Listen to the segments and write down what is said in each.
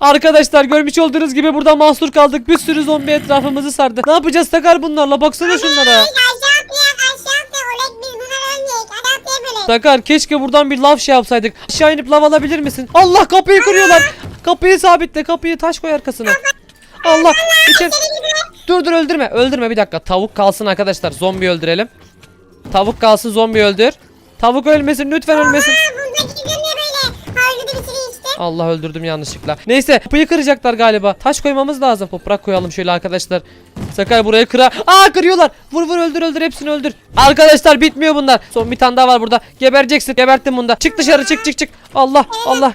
Arkadaşlar görmüş olduğunuz gibi burada mahsur kaldık. Bir sürü zombi etrafımızı sardı. Ne yapacağız Sakar bunlarla? Baksana şunlara. Sakar keşke buradan bir lav şey yapsaydık. Aşağı inip lav alabilir misin? Allah kapıyı kırıyorlar. Kapıyı sabitle kapıyı taş koy arkasına. Allah içeri... Dur dur öldürme öldürme bir dakika. Tavuk kalsın arkadaşlar zombi öldürelim. Tavuk kalsın zombi öldür. Tavuk ölmesin lütfen ölmesin. Allah öldürdüm yanlışlıkla. Neyse kapıyı kıracaklar galiba. Taş koymamız lazım. Toprak koyalım şöyle arkadaşlar. Sakar burayı kıra. Aa kırıyorlar. Vur vur öldür öldür hepsini öldür. Arkadaşlar bitmiyor bunlar. Son bir tane daha var burada. Gebereceksin. Geberttim bunda. Çık dışarı çık çık çık. Allah Allah.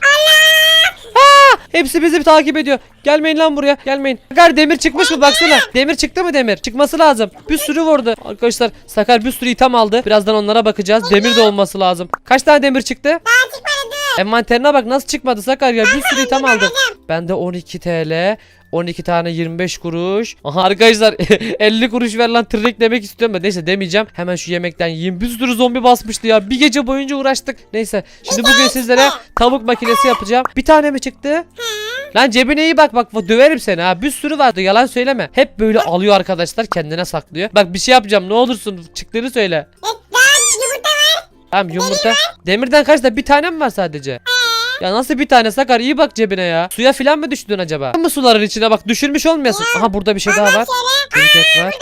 Aa, hepsi bizi takip ediyor. Gelmeyin lan buraya. Gelmeyin. Sakar demir çıkmış mı baksana. Demir çıktı mı demir? Çıkması lazım. Bir sürü vurdu. Arkadaşlar Sakar bir sürü item aldı. Birazdan onlara bakacağız. Demir de olması lazım. Kaç tane demir çıktı? Daha çıkmadı. Envanterine bak nasıl çıkmadı Sakar ya bir sürü item aldım. Bende 12 TL 12 tane 25 kuruş. Aha arkadaşlar 50 kuruş ver lan tırnak demek istiyorum da neyse demeyeceğim. Hemen şu yemekten yiyeyim. Bir sürü zombi basmıştı ya. Bir gece boyunca uğraştık. Neyse şimdi bugün sizlere tavuk makinesi yapacağım. Bir tane mi çıktı? Lan cebine iyi bak bak döverim seni ha. Bir sürü vardı yalan söyleme. Hep böyle alıyor arkadaşlar kendine saklıyor. Bak bir şey yapacağım ne olursun çıktığını söyle. Tamam yumurta. Demirden kaç da bir tane mi var sadece? Ya nasıl bir tane Sakar iyi bak cebine ya. Suya filan mı düştün acaba? mı suların içine bak düşürmüş olmayasın. Aha burada bir şey daha var. Kriket var.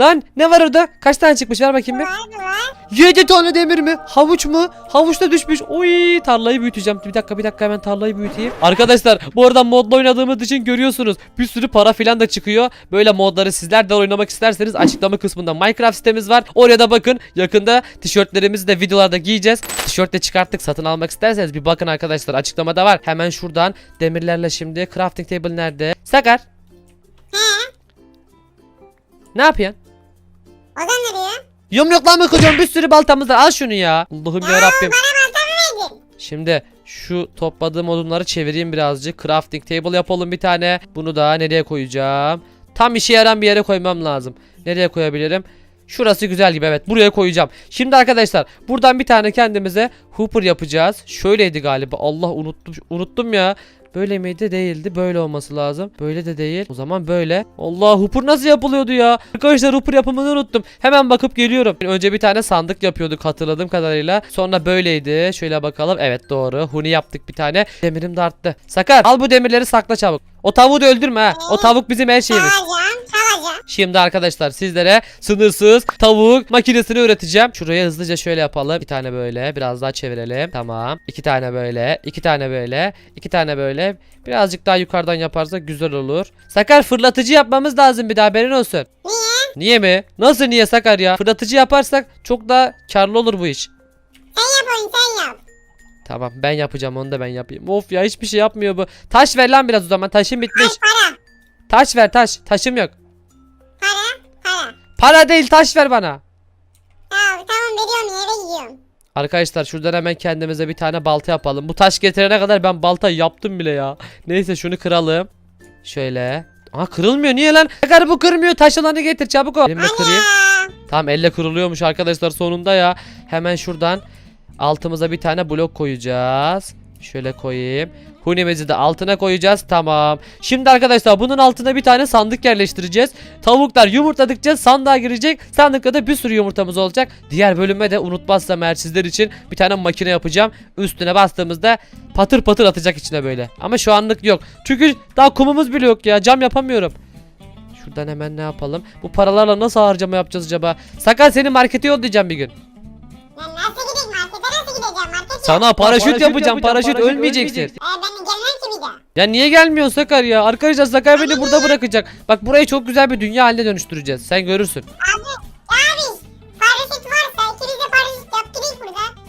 Lan ne var orada? Kaç tane çıkmış ver bakayım bir. Var var? 7 tane demir mi? Havuç mu? Havuç da düşmüş. Oy tarlayı büyüteceğim. Bir dakika bir dakika hemen tarlayı büyüteyim. Arkadaşlar bu arada modla oynadığımız için görüyorsunuz. Bir sürü para filan da çıkıyor. Böyle modları sizler de oynamak isterseniz açıklama kısmında Minecraft sitemiz var. Oraya da bakın. Yakında tişörtlerimizi de videolarda giyeceğiz. Tişört de çıkarttık. Satın almak isterseniz bir bakın arkadaşlar. Açıklamada var. Hemen şuradan demirlerle şimdi crafting table nerede? Sakar. Ne yapıyorsun? O da ne diyor? Yumrukla mı kırıyorsun? Bir sürü baltamız var. Al şunu ya. Allah'ım ya Rabbim. Bana balta mı verdin? Şimdi şu topladığım odunları çevireyim birazcık. Crafting table yapalım bir tane. Bunu da nereye koyacağım? Tam işe yarayan bir yere koymam lazım. Nereye koyabilirim? Şurası güzel gibi evet buraya koyacağım. Şimdi arkadaşlar buradan bir tane kendimize hooper yapacağız. Şöyleydi galiba. Allah unuttum unuttum ya. Böyle miydi? Değildi. Böyle olması lazım. Böyle de değil. O zaman böyle. Allah hooper nasıl yapılıyordu ya? Arkadaşlar hooper yapımını unuttum. Hemen bakıp geliyorum. Önce bir tane sandık yapıyorduk hatırladığım kadarıyla. Sonra böyleydi. Şöyle bakalım. Evet doğru. Huni yaptık bir tane. Demirim de arttı. Sakar al bu demirleri sakla çabuk. O tavuğu da öldürme ha. O tavuk bizim her şeyimiz. Çalacağım çalacağım. Şimdi arkadaşlar sizlere sınırsız tavuk makinesini öğreteceğim. Şuraya hızlıca şöyle yapalım. Bir tane böyle. Biraz daha çevirelim. Tamam. İki tane böyle. iki tane böyle. iki tane böyle. Birazcık daha yukarıdan yaparsak güzel olur. Sakar fırlatıcı yapmamız lazım bir daha haberin olsun. Niye? Niye mi? Nasıl niye Sakar ya? Fırlatıcı yaparsak çok daha karlı olur bu iş. Sen yap oyun sen yap. Tamam ben yapacağım onu da ben yapayım. Of ya hiçbir şey yapmıyor bu. Taş ver lan biraz o zaman. Taşım bitmiş. Ay para. Taş ver taş. Taşım yok. Para. Para. Para değil taş ver bana. Ya tamam veriyorum eve gidiyorum. Arkadaşlar şuradan hemen kendimize bir tane balta yapalım. Bu taş getirene kadar ben balta yaptım bile ya. Neyse şunu kıralım. Şöyle. Aa kırılmıyor niye lan? Sakar bu kırmıyor. Taş olanı getir çabuk ol. Elimle kırayım. Tamam elle kırılıyormuş arkadaşlar sonunda ya. Hemen şuradan altımıza bir tane blok koyacağız. Şöyle koyayım. Hunimizi de altına koyacağız. Tamam. Şimdi arkadaşlar bunun altına bir tane sandık yerleştireceğiz. Tavuklar yumurtladıkça sandığa girecek. Sandıkta da bir sürü yumurtamız olacak. Diğer bölüme de unutmazsam eğer sizler için bir tane makine yapacağım. Üstüne bastığımızda patır patır atacak içine böyle. Ama şu anlık yok. Çünkü daha kumumuz bile yok ya. Cam yapamıyorum. Şuradan hemen ne yapalım? Bu paralarla nasıl harcama yapacağız acaba? Sakar seni markete yollayacağım bir gün. Ben nasıl gideyim Sana paraşüt, paraşüt yapacağım, paraşüt, paraşüt ölmeyeceksin. ölmeyeceksin. Ben gelmem ki bir daha. Ya niye gelmiyorsun Sakar ya? Arkadaşlar Sakar beni burada bırakacak. Bak burayı çok güzel bir dünya haline dönüştüreceğiz. Sen görürsün. Abi paraşüt varsa ikimiz de paraşüt yaptırayım burada.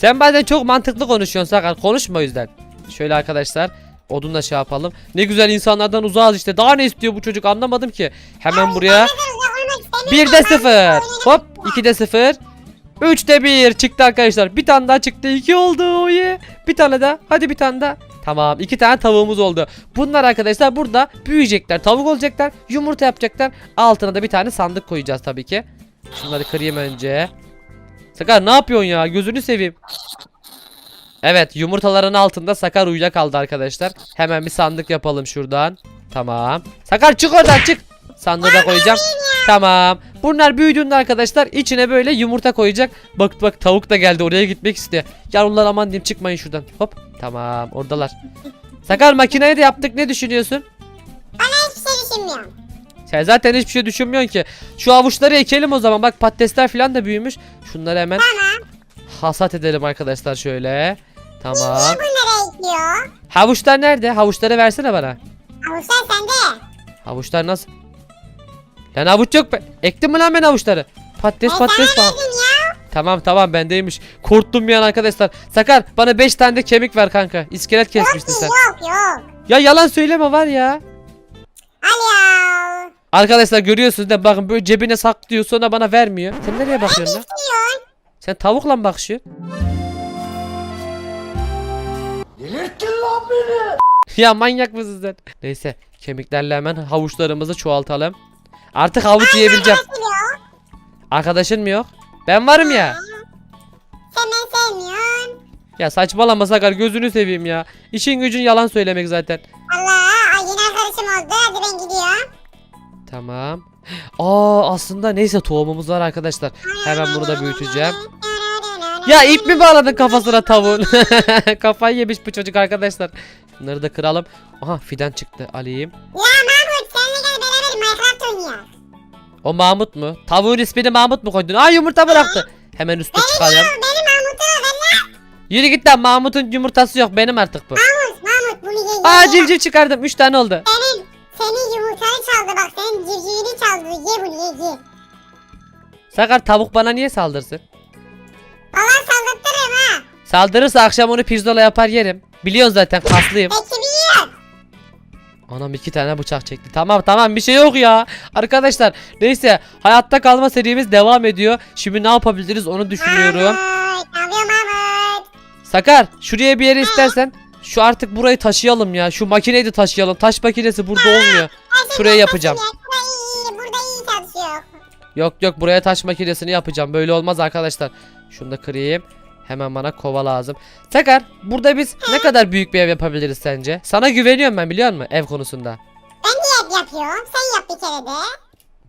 Sen bazen çok mantıklı konuşuyorsun Sakar. Konuşma o yüzden. Şöyle arkadaşlar. Odunla şey yapalım. Ne güzel insanlardan uzağız işte. Daha ne istiyor bu çocuk anlamadım ki. Hemen buraya. Uzak olmak istemiyorum. 1'de 0. Hop 2'de 0. 3'te 1 çıktı arkadaşlar. Bir tane daha çıktı. 2 oldu. Oye. Bir tane daha. Hadi bir tane daha. Tamam iki tane tavuğumuz oldu. Bunlar arkadaşlar burada büyüyecekler. Tavuk olacaklar. Yumurta yapacaklar. Altına da bir tane sandık koyacağız tabii ki. Şunları kırayım önce. Sakar ne yapıyorsun ya? Gözünü seveyim. Evet yumurtaların altında Sakar uyuyakaldı arkadaşlar. Hemen bir sandık yapalım şuradan. Tamam. Sakar çık oradan çık. Sandığı da koyacağım. Tamam. Bunlar büyüdüğünde arkadaşlar içine böyle yumurta koyacak. Bak bak tavuk da geldi oraya gitmek istiyor. Yavrular aman diyeyim çıkmayın şuradan. Hop. Tamam oradalar. Sakar makineyi de yaptık ne düşünüyorsun? Hiçbir şey düşünmüyorum. Sen zaten hiçbir şey düşünmüyorsun ki. Şu avuçları ekelim o zaman. Bak patatesler falan da büyümüş. Şunları hemen Tamam. hasat edelim arkadaşlar şöyle. Tamam. Niye bunları ekliyor? Havuçlar nerede? Havuçları versene bana. Avuçlar sende. Havuçlar nasıl? Lan havuç yok be. Ektim mi lan ben havuçları? Patates patates falan. Tamam tamam bendeymiş. Korktum bir an arkadaşlar. Sakar bana 5 tane de kemik ver kanka. İskelet kesmiştin sen. Yok yok. Ya yalan söyleme var ya. Al ya. Arkadaşlar görüyorsunuz da bakın böyle cebine saklıyor sonra bana vermiyor. Sen nereye bakıyorsun lan? Sen tavukla mı bakışıyorsun? Delirttin lan beni. ya manyak mısın sen? Neyse kemiklerle hemen havuçlarımızı çoğaltalım. Artık havuç yiyebileceğim. Arkadaşın mı yok? Ben varım ya. Sen beni sevmiyorsun. Ya saçmalama Sakar gözünü seveyim ya. İşin gücün yalan söylemek zaten. Allah. Ay yine arkadaşım oldu. Hadi ben gidiyorum. Tamam. Aa aslında neyse tohumumuz var arkadaşlar. Hemen bunu da büyüteceğim. Ya ip mi bağladın kafasına tavuğun? Kafayı yemiş bu çocuk arkadaşlar. Bunları da kıralım. Aha fidan çıktı alayım. Ya Beraber Minecraft oynayalım. O Mahmut mu? Tavuğun ismini Mahmut mu koydun? Aa yumurta bıraktı. Hemen üstüne çıkaralım. Benim Mahmut'u ben ne? Yürü git lan Mahmut'un yumurtası yok benim artık bu. Mahmut Mahmut bunu ye. Aa ye, civciv çıkardım 3 tane oldu. Senin, senin yumurtanı çaldı bak senin civcivini çaldı. Ye bunu ye ye. Sakar tavuk bana niye saldırsın? Allah saldırtırım ha. Saldırırsa akşam onu pirzola yapar yerim. Biliyorsun zaten kaslıyım. Peki. Anam iki tane bıçak çekti. Tamam tamam bir şey yok ya. Arkadaşlar neyse hayatta kalma serimiz devam ediyor. Şimdi ne yapabiliriz onu düşünüyorum. Mahmut. Mahmut? Sakar şuraya bir yere istersen şu artık burayı taşıyalım ya. Şu makineyi de taşıyalım. Taş makinesi burada olmuyor. Ben şimdi Şuraya yapacağım. fasulye, Burada iyi, burada iyi çalışıyor. Yok yok buraya taş makinesini yapacağım. Böyle olmaz arkadaşlar. Şunu da kırayım. Hemen bana kova lazım. Sakar burada biz ne kadar büyük bir ev yapabiliriz sence? Sana güveniyorum ben biliyor musun ev konusunda. Ben niye hep yapıyorum? Sen yap bir kere de.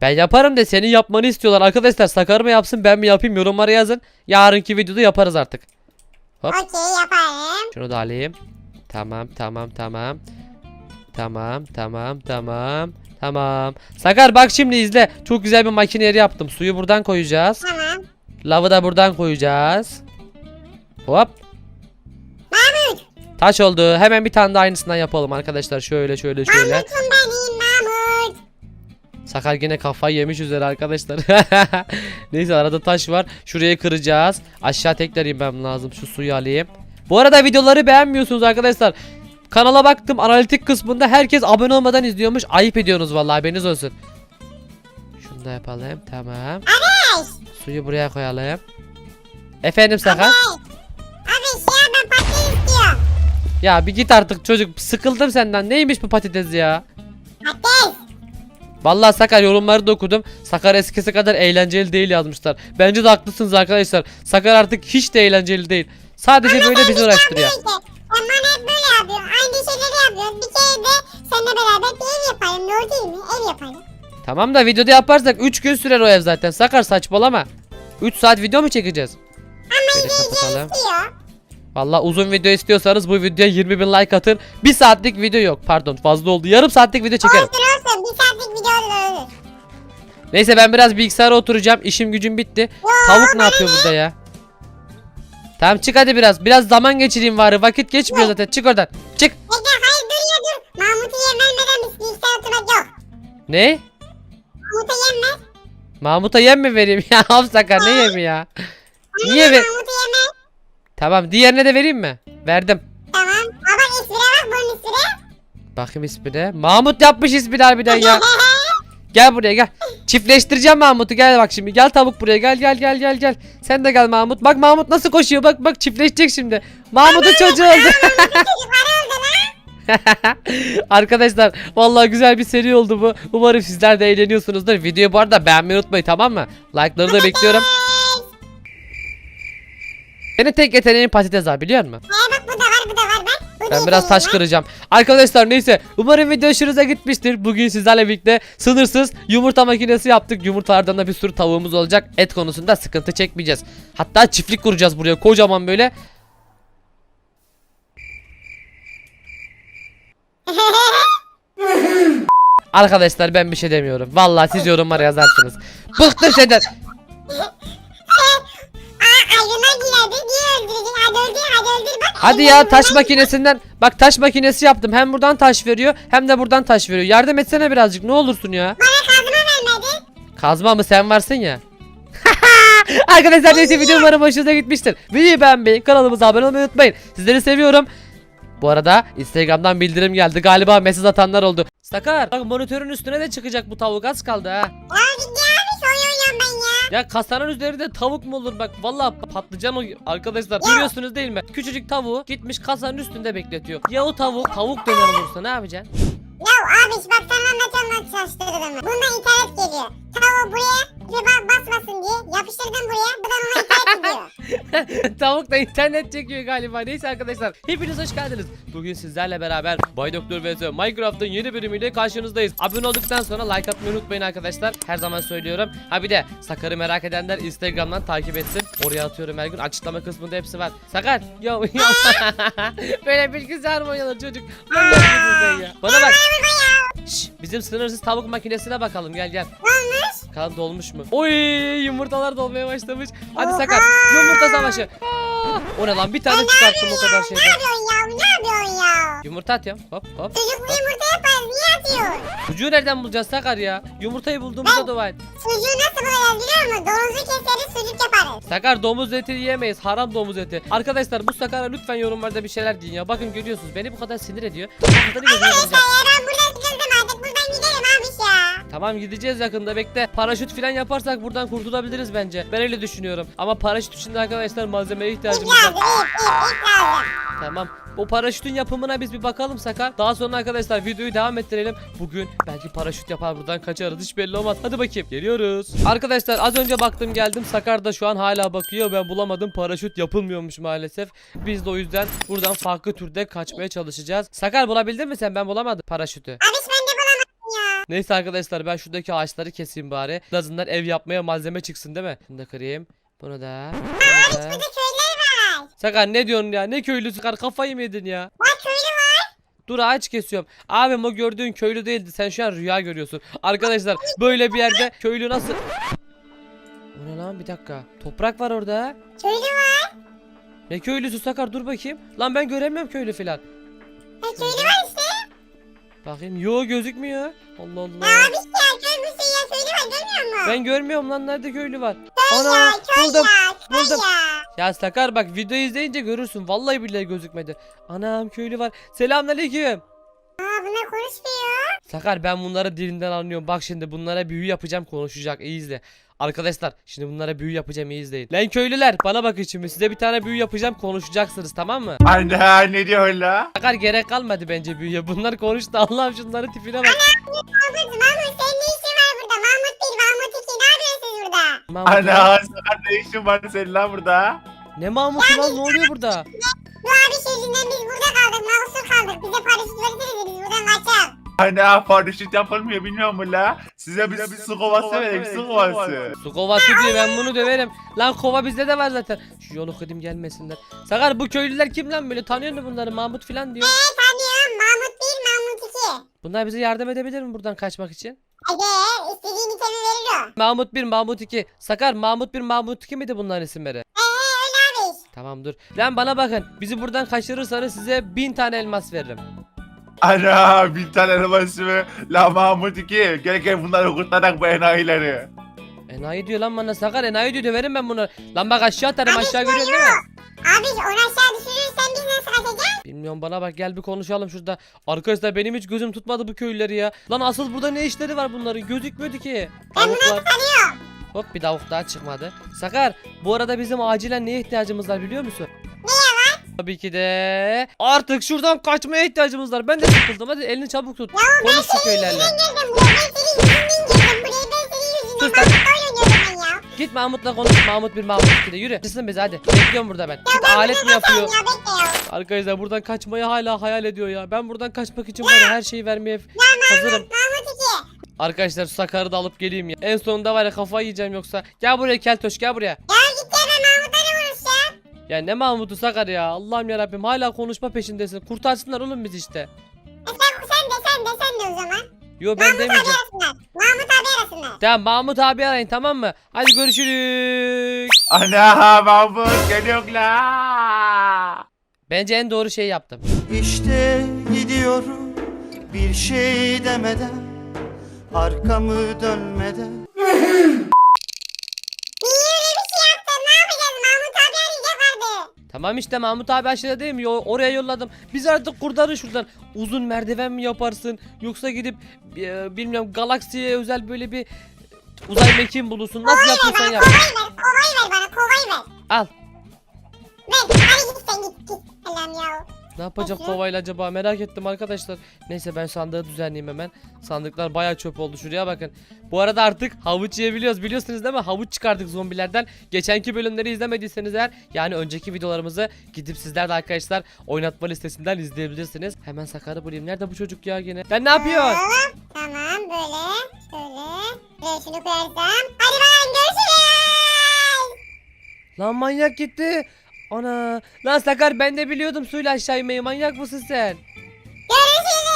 Ben yaparım de senin yapmanı istiyorlar arkadaşlar. Sakar mı yapsın ben mi yapayım yorumlara yazın. Yarınki videoda yaparız artık. Hop. Okey yaparım. Şunu da alayım. Tamam tamam tamam. Tamam tamam tamam. Tamam. Sakar bak şimdi izle. Çok güzel bir makine yeri yaptım. Suyu buradan koyacağız. Tamam. Lavı da buradan koyacağız. Hop. Mahmut. Taş oldu. Hemen bir tane de aynısından yapalım arkadaşlar. Şöyle şöyle şöyle. Mahmut'um benim Mahmut. Sakar yine kafayı yemiş üzere arkadaşlar. Neyse arada taş var. Şuraya kıracağız. Aşağı tekrar inmem lazım. Şu suyu alayım. Bu arada videoları beğenmiyorsunuz arkadaşlar. Kanala baktım analitik kısmında herkes abone olmadan izliyormuş. Ayıp ediyorsunuz vallahi haberiniz olsun. Şunu da yapalım. Tamam. Suyu buraya koyalım. Efendim Sakar? Abi şey ben patates istiyorum. Ya bir git artık çocuk. Sıkıldım senden. Neymiş bu patates ya? Patates. Vallahi Sakar yorumları da okudum. Sakar eskisi kadar eğlenceli değil yazmışlar. Bence de haklısınız arkadaşlar. Sakar artık hiç de eğlenceli değil. Sadece böyle bizi uğraştırıyor. Sen bana hep böyle yapıyorsun. Aynı şeyleri yapıyorsun. Bir kere de seninle beraber bir ev yapalım. Ne değil mi? Ev yapalım. Tamam da videoda yaparsak 3 gün sürer o ev zaten. Sakar saçmalama. 3 saat video mu çekeceğiz? Şöyle kapatalım. İstiyor. Vallahi uzun video istiyorsanız bu videoya 20 bin like atın. 1 saatlik video yok pardon fazla oldu. Yarım saatlik video çekerim. Olsun olsun. Bir saatlik video olur. Neyse ben biraz bilgisayara oturacağım. İşim gücüm bitti. Tavuk ne yapıyor burada ya? Tamam çık hadi biraz. Biraz zaman geçireyim bari. Vakit geçmiyor zaten. Çık oradan. Çık. Bekle hayır dur ya dur. Mahmut'u yem vermeden biz bilgisayar oturmak yok. Ne? Mahmut'a yem ver. Mahmut'a yem mi vereyim ya? Av Sakar ne yemi ya? Niye ver? Mahmut'a yem ver. Tamam diğerine de vereyim mi? Verdim. Tamam. Aa bak ismine bak bunun ismine. Bakayım ismine. Mahmut yapmış ismini harbiden ya. Gel buraya gel. Çiftleştireceğim Mahmut'u gel bak şimdi. Gel tavuk buraya gel gel gel gel gel. Sen de gel Mahmut. Bak Mahmut nasıl koşuyor. Bak bak çiftleşecek şimdi. Mahmut'un çocuğu oldu. Arkadaşlar vallahi güzel bir seri oldu bu. Umarım sizler de eğleniyorsunuzdur. Videoyu bu arada beğenmeyi unutmayın tamam mı? Like'ları da bekliyorum. Senin tek yeteneğin patates abi biliyor musun? Ee bak bu da var bu da var. Bu da Ben biraz taş yeteneğim kıracağım. Arkadaşlar neyse umarım video hoşunuza gitmiştir. Bugün sizlerle birlikte sınırsız yumurta makinesi yaptık. Yumurtalardan da bir sürü tavuğumuz olacak. Et konusunda sıkıntı çekmeyeceğiz. Hatta çiftlik kuracağız buraya kocaman böyle. Arkadaşlar ben bir şey demiyorum. Vallahi siz yorumlara yazarsınız. Bıktım senden. Hadi ya taş makinesinden. Bak taş makinesi yaptım. Hem buradan taş veriyor hem de buradan taş veriyor. Yardım etsene birazcık ne olursun ya. Bana kazma vermedin. Kazma mı sen varsın ya? Arkadaşlar neyse video umarım hoşunuza gitmiştir. Videoyu beğenmeyi, kanalımıza abone olmayı unutmayın. Sizleri seviyorum. Bu arada Instagram'dan bildirim geldi. Galiba mesaj atanlar oldu. Sakar bak monitörün üstüne de çıkacak bu tavuk az kaldı ha. Ya ya. Kasanın üzerinde tavuk mu olur bak vallahi patlıcan o arkadaşlar görüyorsunuz değil mi? Küçücük tavuğu gitmiş kasanın üstünde bekletiyor. Ya o tavuk tavuk döner olursa ne yapacaksın? Ya abi bak sana anlatıyorum nasıl çalıştırdığımı. Bundan internet geliyor. Tavuğu buraya bir ba- basmasın diye yapıştırdım buraya. Buradan ona internet gidiyor. Tavuk da internet çekiyor galiba. Neyse arkadaşlar. Hepiniz hoş geldiniz. Bugün sizlerle beraber Bay Doktor vs Minecraft'ın yeni bölümüyle karşınızdayız. Abone olduktan sonra like atmayı unutmayın arkadaşlar. Her zaman söylüyorum. Ha bir de Sakar'ı merak edenler Instagram'dan takip etsin. Oraya atıyorum her gün. Açıklama kısmında hepsi var. Sakar. Yo yo. Böyle bilgisayar mı oynanır çocuk? Sen ya? Bana bak. Bizim sınırsız tavuk makinesine bakalım gel gel. Olmuş. Kan dolmuş mu? Oy yumurtalar dolmaya başlamış. Hadi Oha! Sakar yumurta savaşı. Aa, o ne lan bir tane çıkarttım o kadar Ne şeyden. yapıyorsun ya? Ne yapıyorsun ya? Yumurta atıyorum. Hop hop. Çocuklu yumurta yaparız. Niye atıyorsun? Sucuğu nereden bulacağız Sakar ya? Yumurtayı bulduğumuzda dua et. Sucuğu nasıl bulacağız biliyor musun? Donuzu keseriz sucuk yaparız. Sakar domuz eti yiyemeyiz. Haram domuz eti. Arkadaşlar bu Sakar'a lütfen yorumlarda bir şeyler deyin ya. Bakın görüyorsunuz beni bu kadar sinir ediyor. Arkadaşlar ya ben buradan Tamam gideceğiz yakında bekle. Paraşüt falan yaparsak buradan kurtulabiliriz bence. Ben öyle düşünüyorum. Ama paraşüt için de arkadaşlar malzemeye ihtiyacımız var. Tamam. O paraşütün yapımına biz bir bakalım Sakar. Daha sonra arkadaşlar videoyu devam ettirelim. Bugün belki paraşüt yapar buradan kaçarız hiç belli olmaz. Hadi bakayım geliyoruz. Arkadaşlar az önce baktım geldim. Sakar da şu an hala bakıyor. Ben bulamadım. Paraşüt yapılmıyormuş maalesef. Biz de o yüzden buradan farklı türde kaçmaya çalışacağız. Sakar bulabildin mi sen? Ben bulamadım paraşütü. Abiş ben de bulamadım ya. Neyse arkadaşlar ben şuradaki ağaçları keseyim bari. En azından ev yapmaya malzeme çıksın değil mi? Bunu da kırayım. Bunu da. Bunu da. Sakar ne diyorsun ya? Ne köylü Sakar kafayı mı yedin ya? Bak köylü var. Dur ağaç kesiyorum. Abim o gördüğün köylü değildi. Sen şu an rüya görüyorsun. Arkadaşlar böyle bir yerde köylü nasıl... O ne lan bir dakika. Toprak var orada. Köylü var. Ne köylüsü Sakar dur bakayım. Lan ben göremiyorum köylü filan. Ha, köylü var. Bakayım. Yo gözükmüyor. Allah Allah. abiş ya köy müsün ya köylü var görmüyor musun? Ben görmüyorum lan nerede köylü var. Ana ya köy buldum. ya köy buldum. ya. Ya Sakar bak videoyu izleyince görürsün. Vallahi billahi gözükmedi. Anam köylü var. Selamünaleyküm. Aa bunlar konuşmuyor. Sakar ben bunları dilinden anlıyorum. Bak şimdi bunlara büyü yapacağım konuşacak. İyi izle. Arkadaşlar şimdi bunlara büyü yapacağım iyi izleyin. Lan köylüler bana bakın şimdi size bir tane büyü yapacağım konuşacaksınız tamam mı? Anne ne diyor la? Sakar gerek kalmadı bence büyüye. Bunlar konuştu Allah'ım şunların tipine bak. Mahmut Mahmut senin ne işin var burada? Mahmut 1 Mahmut 2 ne yapıyorsunuz burada? Mahmut. Ana sen ne işin var senin lan burada? Ne Mahmut'u lan ne oluyor burada? Bu abi yüzünden biz burada kaldık. Mahsur kaldık. Bize paraşüt versenize biz buradan kaçalım. Ana paraşüt yapılmıyor bilmiyor musun la? Size bir su kovası verelim su kovası. Su kovası diyor ben bunu döverim. Lan kova bizde de var zaten. Şu yolu kırayım gelmesinler. Sakar bu köylüler kim lan böyle tanıyor musun bunları Mahmut falan diyor. Ne tanıyorum? Mahmut 1 Mahmut 2. Bunlar bize yardım edebilir mi buradan kaçmak için? Ege istediğin itemi verir o. Mahmut 1, Mahmut 2. Sakar Mahmut 1, Mahmut 2 miydi bunların isimleri? Eee öyle abi. Tamam dur. Lan bana bakın. Bizi buradan kaçırırsanız size bin tane elmas veririm. Ana bir tane arabası mı? La Mahmut 2 gel gel bunları kurtarak bu enayileri. Enayi diyor lan bana Sakar enayi diyor döverim ben bunu. Lan bak aşağı atarım Abi aşağı görüyorsun değil mi? Abi onu aşağı düşürürsen biz nasıl kaçacağız? Bilmiyorum bana bak gel bir konuşalım şurada. Arkadaşlar benim hiç gözüm tutmadı bu köylüleri ya. Lan asıl burada ne işleri var bunların gözükmüyordu ki. Ben bunları var. tanıyorum. Hop bir tavuk daha çıkmadı. Sakar bu arada bizim acilen neye ihtiyacımız var biliyor musun? Tabii ki de artık şuradan kaçmaya ihtiyacımız var. Ben de sıkıldım. Hadi elini çabuk tut. Konuş şu köylerle. Ben geldim buraya. Ben senin yüzünden geldim buraya. Ben senin yüzünden Sus lan. Oynuyordum ben ya. Git Mahmut'la konuş. Mahmut bir Mahmut iki de yürü. Çıksın biz hadi. Bekliyorum burada ben. Git alet mi yapıyor? Ya bekle ya. Arkadaşlar buradan kaçmayı hala hayal ediyor ya. Ben buradan kaçmak için var ya her şeyi vermeye hazırım. Mahmut iki. Arkadaşlar şu Sakar'ı da alıp geleyim ya. En sonunda var ya kafayı yiyeceğim yoksa. Gel buraya Keltoş gel buraya. Ya git ya ben? Ya ne Mahmut'u Sakar ya. Allah'ım ya Rabbim hala konuşma peşindesin. Kurtarsınlar oğlum biz işte. E sen, sen de sen de sen de o zaman. Yo ben Mahmut abi demeyeceğim. arasınlar. Mahmut abi arasınlar. Tamam Mahmut abi arayın tamam mı? Hadi görüşürüz. Ana Mahmut geliyor la. Bence en doğru şeyi yaptım. İşte gidiyorum bir şey demeden arkamı dönmeden Niye öyle bir şey yaptın? Ne yapacağız? Mahmut abi arayacak vardı. Tamam işte Mahmut abi aşağıda değil mi? Oraya yolladım. Biz artık kurtarın şuradan. Uzun merdiven mi yaparsın? Yoksa gidip e, bilmiyorum galaksiye özel böyle bir uzay mekiği mi bulursun? Nasıl yapıyorsan yap. kovayı ver. Kovayı ver bana. Kovayı ver. Al. Ver. Hadi git sen git git. Selam ya. Ne yapacak Nasıl? kovayla acaba merak ettim arkadaşlar. Neyse ben sandığı düzenleyeyim hemen. Sandıklar bayağı çöp oldu şuraya bakın. Bu arada artık havuç yiyebiliyoruz biliyorsunuz değil mi? Havuç çıkardık zombilerden. Geçenki bölümleri izlemediyseniz eğer yani önceki videolarımızı gidip sizler de arkadaşlar oynatma listesinden izleyebilirsiniz. Hemen Sakar'ı bulayım. Nerede bu çocuk ya gene? Sen ne yapıyorsun? Tamam böyle. Şöyle. Şöyle şunu koyarsam. Hadi bakalım görüşürüz. Lan manyak gitti. Ana. Lan Sakar ben de biliyordum suyla aşağı inmeyi. Manyak mısın sen? Görüşürüz.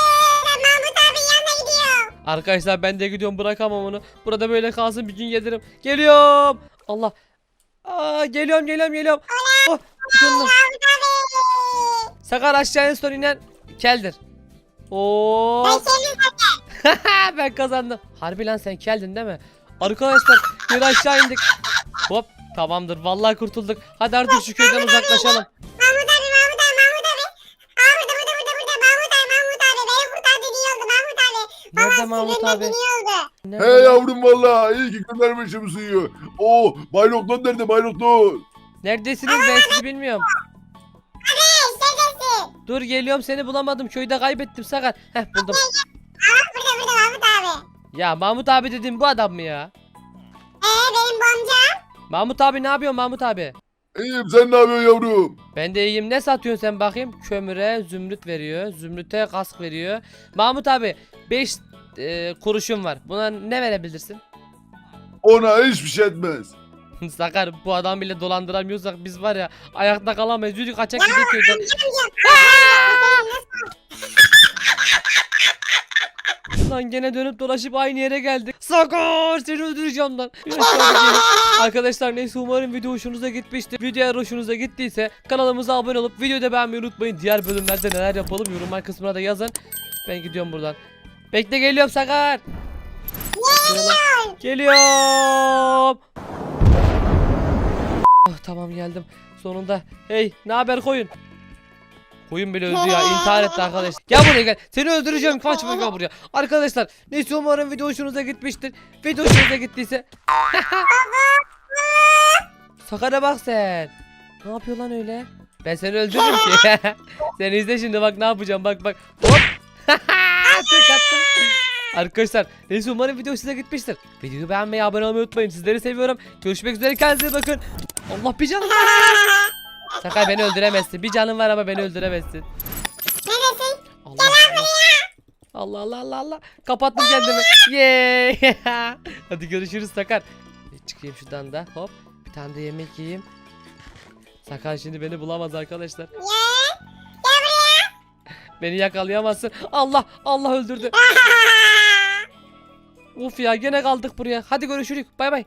Ben Mahmut abinin yanına gidiyorum. Arkadaşlar ben de gidiyorum bırakamam onu. Burada böyle kalsın bir gün gelirim. Geliyorum. Allah. Aa, geliyorum geliyorum geliyorum. Oh, tutundum. Mahmut abi. Sakar aşağıya en son inen keldir. Ben Oo. kendim zaten. ben kazandım. Harbi lan sen keldin değil mi? Arkadaşlar geri aşağı indik. Hop tamamdır vallahi kurtulduk. Hadi artık şu köyden uzaklaşalım. Mahmut abi Mahmut abi Mahmut abi. Aa burada burada burada burada Mahmut abi Mahmut abi. Beni kurtardı iyi oldu Mahmut abi. Nerede Valla Mahmut abi? iyi oldu. Nerede lan? yavrum valla iyi ki göndermişim suyu. Oo Baylokton nerede Baylokton? Neredesiniz ben sizi bilmiyorum. Hey şekersin. Dur geliyorum seni bulamadım köyde kaybettim Sakar. Heh buldum. Aa burada burada Mahmut abi. Ya Mahmut abi dedim bu adam mı ya? Ee benim bu amcam. Mahmut abi ne yapıyorsun Mahmut abi? İyiyim sen ne yapıyorsun yavrum? Ben de iyiyim. Ne satıyorsun sen bakayım? Kömüre zümrüt veriyor. Zümrüte kask veriyor. Mahmut abi 5 kuruşum var. Buna ne verebilirsin? Ona hiçbir şey etmez. Sakar bu adam bile dolandıramıyorsak biz var ya ayakta kalamayız. Yürü kaçak gidelim köyden. Lan gene dönüp dolaşıp aynı yere geldik. Sakar seni öldüreceğim lan. Arkadaşlar neyse umarım video hoşunuza gitmiştir. Video eğer hoşunuza gittiyse kanalımıza abone olup videoyu da beğenmeyi unutmayın. Diğer bölümlerde neler yapalım yorumlar kısmına da yazın. Ben gidiyorum buradan. Bekle geliyorum Sakar. Geliyorum. Ah, tamam geldim. Sonunda. Hey ne haber koyun? Koyun bile öldü ya. intihar etti arkadaş. Gel buraya gel. Seni öldüreceğim. Kaçma gel buraya. Arkadaşlar neyse umarım video hoşunuza gitmiştir. Video hoşunuza gittiyse. Sakar'a bak sen. Ne yapıyor lan öyle? Ben seni öldürürüm ki. sen izle şimdi bak ne yapacağım bak bak. Hop. Tek attım. Arkadaşlar neyse umarım video size gitmiştir. Videoyu beğenmeyi abone olmayı unutmayın. Sizleri seviyorum. Görüşmek üzere kendinize bakın. Allah bir canım. Sakar beni öldüremezsin. Bir canım var ama beni öldüremezsin. Neredesin? Allah Allah. Allah Allah Allah Allah. Kapattım kendimi. Yay. Hadi görüşürüz Sakar. Çıkayım şuradan da. Hop. Bir tane de yemek yiyeyim. Sakar şimdi beni bulamaz arkadaşlar. Ya. Gel buraya. Beni yakalayamazsın. Allah Allah öldürdü. Uf ya gene kaldık buraya. Hadi görüşürüz. Bay bay.